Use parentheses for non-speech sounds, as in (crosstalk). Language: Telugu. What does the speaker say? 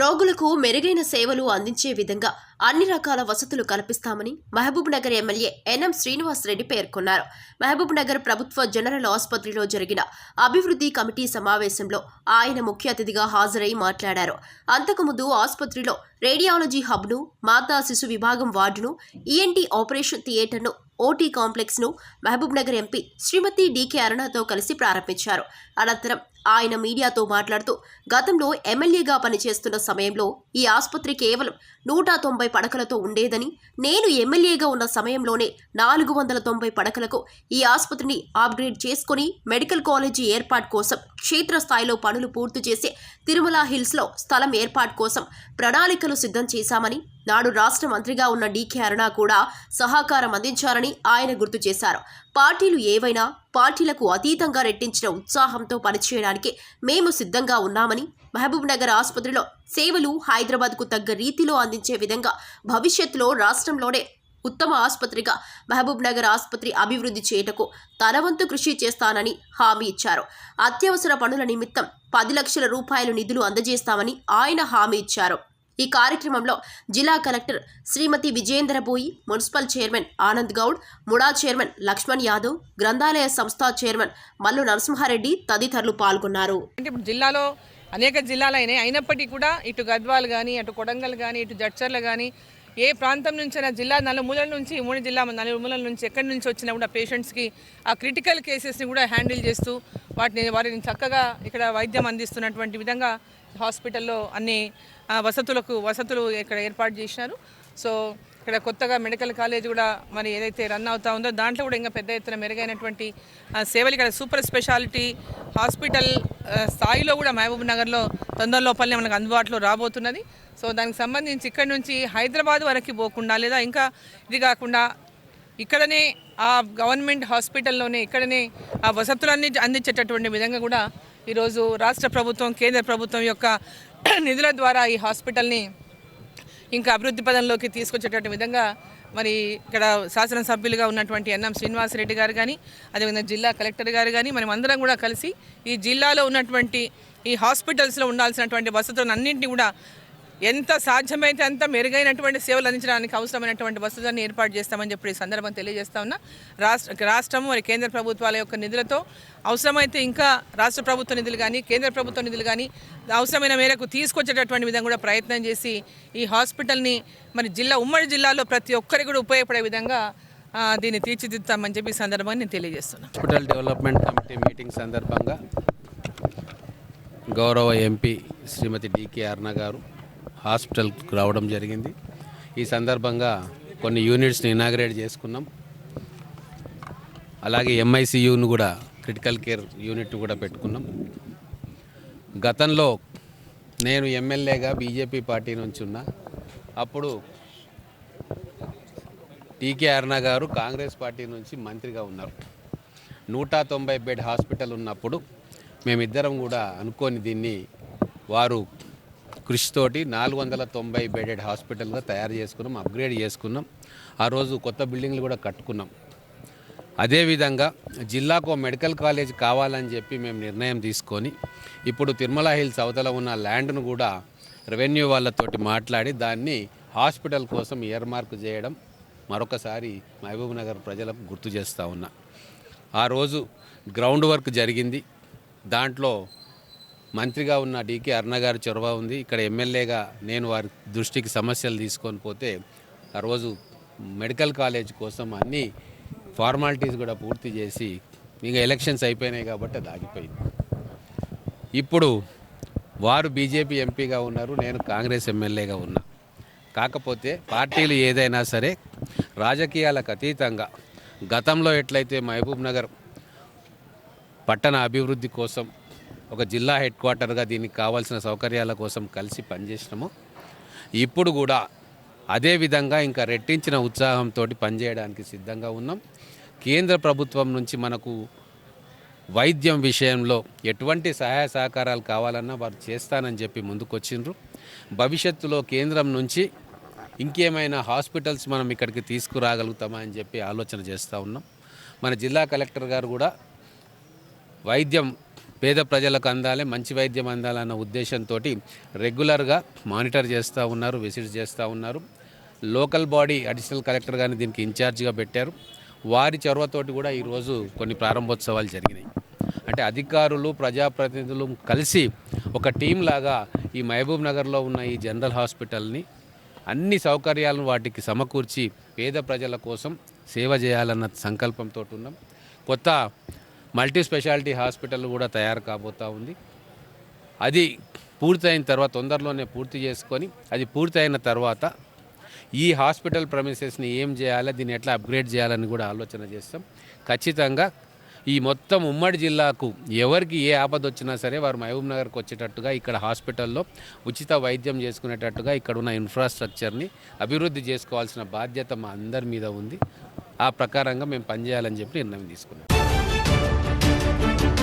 రోగులకు మెరుగైన సేవలు అందించే విధంగా అన్ని రకాల వసతులు కల్పిస్తామని మహబూబ్ నగర్ ఎమ్మెల్యే ఎన్ఎం శ్రీనివాస్ రెడ్డి పేర్కొన్నారు. మహబూబ్ నగర్ ప్రభుత్వ జనరల్ ఆసుపత్రిలో జరిగిన అభివృద్ధి కమిటీ సమావేశంలో ఆయన ముఖ్య అతిథిగా హాజరై మాట్లాడారు. అంతకుముందు ఆసుపత్రిలో రేడియాలజీ హబ్ను మాతా శిశు విభాగం వార్డును ఈఎన్టీ ఆపరేషన్ థియేటర్ను ఓటీ కాంప్లెక్స్ను Mahabubnagar MP Shrimati DK అరుణతో కలిసి ప్రారంభించారు. అనంతరం ఆయన మీడియాతో మాట్లాడుతూ గతంలో ఎమ్మెల్యేగా పనిచేస్తున్న సమయంలో ఈ ఆసుపత్రి కేవలం నూట తొంభై పడకలతో ఉండేదని నేను ఎమ్మెల్యేగా ఉన్న సమయంలోనే నాలుగు వందల తొంభై పడకలకు ఈ ఆసుపత్రిని అప్గ్రేడ్ చేసుకుని మెడికల్ కాలేజీ ఏర్పాటు కోసం క్షేత్రస్థాయిలో పనులు పూర్తి చేసి తిరుమల హిల్స్లో స్థలం ఏర్పాటు కోసం ప్రణాళికలు సిద్ధం చేశామని నాడు రాష్ట్ర మంత్రిగా ఉన్న డీకే అరుణ కూడా సహకారం అందించారని ఆయన గుర్తు చేశారు. పార్టీలు ఏవైనా పార్టీలకు అతీతంగా రెట్టించిన ఉత్సాహంతో పనిచేయడానికి మేము సిద్ధంగా ఉన్నామని మహబూబ్ నగర్ ఆసుపత్రిలో సేవలు హైదరాబాద్కు తగ్గ రీతిలో అందించే విధంగా భవిష్యత్తులో రాష్ట్రంలోనే ఉత్తమ ఆసుపత్రిగా మహబూబ్ నగర్ ఆసుపత్రి అభివృద్ధి చేయటకు తన వంతు కృషి చేస్తానని హామీ ఇచ్చారు. అత్యవసర పనుల నిమిత్తం పది లక్షల రూపాయలు నిధులు అందజేస్తామని ఆయన హామీ ఇచ్చారు. ఈ కార్యక్రమంలో జిల్లా collector Shrimati Vijayendraboi municipal chairman Anand Goud MUDA chairman Lakshman Yadav గ్రంథాలయ సంస్థ చైర్మన్ మల్లు నరసింహారెడ్డి తదితరులు పాల్గొన్నారు. అంటే ఇప్పుడు జిల్లాలో అనేక జిల్లాలు అయినప్పటికీ కూడా ఇటు గద్వాలు కానీ అటు కొడంగల్ కానీ ఇటు జడ్చర్ల కానీ ఏ ప్రాంతం నుంచైనా జిల్లా నలుమూలల నుంచి మూడు జిల్లా నలుమూలల నుంచి ఎక్కడి నుంచి వచ్చినా కూడా పేషెంట్స్కి ఆ క్రిటికల్ కేసెస్ని కూడా హ్యాండిల్ చేస్తూ వాటిని వారిని చక్కగా ఇక్కడ వైద్యం అందిస్తున్నటువంటి విధంగా హాస్పిటల్లో అన్ని వసతులకు వసతులు ఇక్కడ ఏర్పాటు చేసినారు. సో ఇక్కడ కొత్తగా మెడికల్ కాలేజ్ కూడా మరి ఏదైతే రన్ అవుతా ఉందో దాంట్లో కూడా ఇంకా పెద్ద ఎత్తున మెరుగైనటువంటి సేవలు ఇక్కడ సూపర్ స్పెషాలిటీ హాస్పిటల్ స్థాయిలో కూడా మహబూబ్ నగర్లో తొందర లోపలనే మనకు అందుబాటులో రాబోతున్నది. సో దానికి సంబంధించి ఇక్కడ నుంచి హైదరాబాద్ వరకు పోకుండా లేదా ఇంకా ఇది కాకుండా ఇక్కడనే ఆ గవర్నమెంట్ హాస్పిటల్లోనే ఇక్కడనే ఆ వసతులన్నీ అందించేటటువంటి విధంగా కూడా ఈరోజు రాష్ట్ర ప్రభుత్వం కేంద్ర ప్రభుత్వం యొక్క (clears throat) నిధుల ద్వారా ఈ హాస్పిటల్ని ఇంకా అభివృద్ధి పదంలోకి తీసుకొచ్చేటటువంటి విధంగా మరి ఇక్కడ శాసనసభ్యులుగా ఉన్నటువంటి ఎన్ఎం శ్రీనివాసరెడ్డి గారు కానీ అదేవిధంగా జిల్లా కలెక్టర్ గారు కానీ మనం అందరం కూడా కలిసి ఈ జిల్లాలో ఉన్నటువంటి ఈ హాస్పిటల్స్లో ఉండాల్సినటువంటి వసతులను అన్నింటినీ కూడా ఎంత సాధ్యమైతే అంత మెరుగైనటువంటి సేవలు అందించడానికి అవసరమైనటువంటి వసతులను ఏర్పాటు చేస్తామని చెప్పి ఈ సందర్భం తెలియజేస్తా ఉన్నా. రాష్ట్ర రాష్ట్రం మరి కేంద్ర ప్రభుత్వాల యొక్క నిధులతో అవసరమైతే ఇంకా రాష్ట్ర ప్రభుత్వ నిధులు కానీ కేంద్ర ప్రభుత్వ నిధులు కానీ అవసరమైన మేరకు తీసుకొచ్చేటటువంటి విధంగా కూడా ప్రయత్నం చేసి ఈ హాస్పిటల్ని మరి జిల్లా ఉమ్మడి జిల్లాలో ప్రతి ఒక్కరికి కూడా ఉపయోగపడే విధంగా దీన్ని తీర్చిదిద్దామని చెప్పి ఈ సందర్భంగా నేను తెలియజేస్తున్నాను హాస్పిటల్ డెవలప్మెంట్ కమిటీ మీటింగ్ సందర్భంగా గౌరవ ఎంపీ శ్రీమతి డికే అర్ణ గారు హాస్పిటల్కి రావడం జరిగింది. ఈ సందర్భంగా కొన్ని యూనిట్స్ని ఇనాగ్రేట్ చేసుకున్నాం. అలాగే ఎంఐసియును కూడా క్రిటికల్ కేర్ యూనిట్ కూడా పెట్టుకున్నాం. గతంలో నేను ఎమ్మెల్యేగా బీజేపీ పార్టీ నుంచి ఉన్నా. అప్పుడు టీకే అరుణ గారు కాంగ్రెస్ పార్టీ నుంచి మంత్రిగా ఉన్నారు. నూట తొంభై బెడ్ హాస్పిటల్ ఉన్నప్పుడు మేమిద్దరం కూడా అనుకోని దీన్ని వారు కృషితోటి నాలుగు వందల తొంభై బెడెడ్ హాస్పిటల్గా తయారు చేసుకున్నాం అప్గ్రేడ్ చేసుకున్నాం. ఆ రోజు కొత్త బిల్డింగ్లు కూడా కట్టుకున్నాం. అదేవిధంగా జిల్లాకు మెడికల్ కాలేజ్ కావాలని చెప్పి మేము నిర్ణయం తీసుకొని ఇప్పుడు తిరుమల హిల్స్ అవతల ఉన్న ల్యాండ్ను కూడా రెవెన్యూ వాళ్ళతోటి మాట్లాడి దాన్ని హాస్పిటల్ కోసం ఇయర్మార్క్ చేయడం మరొకసారి మహబూబ్ నగర్ ప్రజలకు గుర్తు చేస్తూ ఉన్నా. ఆ రోజు గ్రౌండ్ వర్క్ జరిగింది. దాంట్లో మంత్రిగా ఉన్న డీకే అరుణ గారి చొరవ ఉంది. ఇక్కడ ఎమ్మెల్యేగా నేను వారి దృష్టికి సమస్యలు తీసుకొని పోతే ఆ రోజు మెడికల్ కాలేజ్ కోసం అన్ని ఫార్మాలిటీస్ కూడా పూర్తి చేసి ఇంకా ఎలక్షన్స్ అయిపోయినాయి కాబట్టి అది ఆగిపోయింది. ఇప్పుడు వారు బీజేపీ ఎంపీగా ఉన్నారు నేను కాంగ్రెస్ ఎమ్మెల్యేగా ఉన్నా. కాకపోతే పార్టీలు ఏదైనా సరే రాజకీయాలకు అతీతంగా గతంలో ఎట్లయితే మహబూబ్ నగర్ పట్టణ అభివృద్ధి కోసం ఒక జిల్లా హెడ్ క్వార్టర్గా దీనికి కావాల్సిన సౌకర్యాల కోసం కలిసి పనిచేసినాము. ఇప్పుడు కూడా అదే విధంగా ఇంకా రెట్టించిన ఉత్సాహంతో పనిచేయడానికి సిద్ధంగా ఉన్నాం. కేంద్ర ప్రభుత్వం నుంచి మనకు వైద్యం విషయంలో ఎటువంటి సహాయ సహకారాలు కావాలన్నా వారు చేస్తానని చెప్పి ముందుకొచ్చిండ్రు. భవిష్యత్తులో కేంద్రం నుంచి ఇంకేమైనా హాస్పిటల్స్ మనం ఇక్కడికి తీసుకురాగలుగుతామా అని చెప్పి ఆలోచన చేస్తూ ఉన్నాం. మన జిల్లా కలెక్టర్ గారు కూడా వైద్యం పేద ప్రజలకు అందాలి మంచి వైద్యం అందాలన్న ఉద్దేశంతో రెగ్యులర్గా మానిటర్ చేస్తూ ఉన్నారు విజిట్ చేస్తూ ఉన్నారు. లోకల్ బాడీ అడిషనల్ కలెక్టర్ గారిని దీనికి ఇన్ఛార్జ్గా పెట్టారు. వారి చొరవతోటి కూడా ఈరోజు కొన్ని ప్రారంభోత్సవాలు జరిగినాయి. అంటే అధికారులు ప్రజాప్రతినిధులు కలిసి ఒక టీం లాగా ఈ మహబూబ్ నగర్లో ఉన్న ఈ జనరల్ హాస్పిటల్ని అన్ని సౌకర్యాలను వాటికి సమకూర్చి పేద ప్రజల కోసం సేవ చేయాలన్న సంకల్పంతో ఉన్నాం. కొత్త మల్టీ స్పెషాలిటీ హాస్పిటల్ కూడా తయారు కాబోతూ ఉంది. అది పూర్తయిన తర్వాత తొందరలోనే పూర్తి చేసుకొని అది పూర్తయిన తర్వాత ఈ హాస్పిటల్ ప్రమిసెస్ని ఏం చేయాలి దీన్ని ఎట్లా అప్గ్రేడ్ చేయాలని కూడా ఆలోచన చేస్తాం. ఖచ్చితంగా ఈ మొత్తం ఉమ్మడి జిల్లాకు ఎవరికి ఏ ఆపద వచ్చినా సరే వారు మహబూబ్ నగర్కి వచ్చేటట్టుగా ఇక్కడ హాస్పిటల్లో ఉచిత వైద్యం చేసుకునేటట్టుగా ఇక్కడ ఉన్న ఇన్ఫ్రాస్ట్రక్చర్ని అభివృద్ధి చేసుకోవాల్సిన బాధ్యత మా అందరి మీద ఉంది. ఆ ప్రకారంగా మేము పనిచేయాలని చెప్పి నిర్ణయం తీసుకున్నాం. Thank you.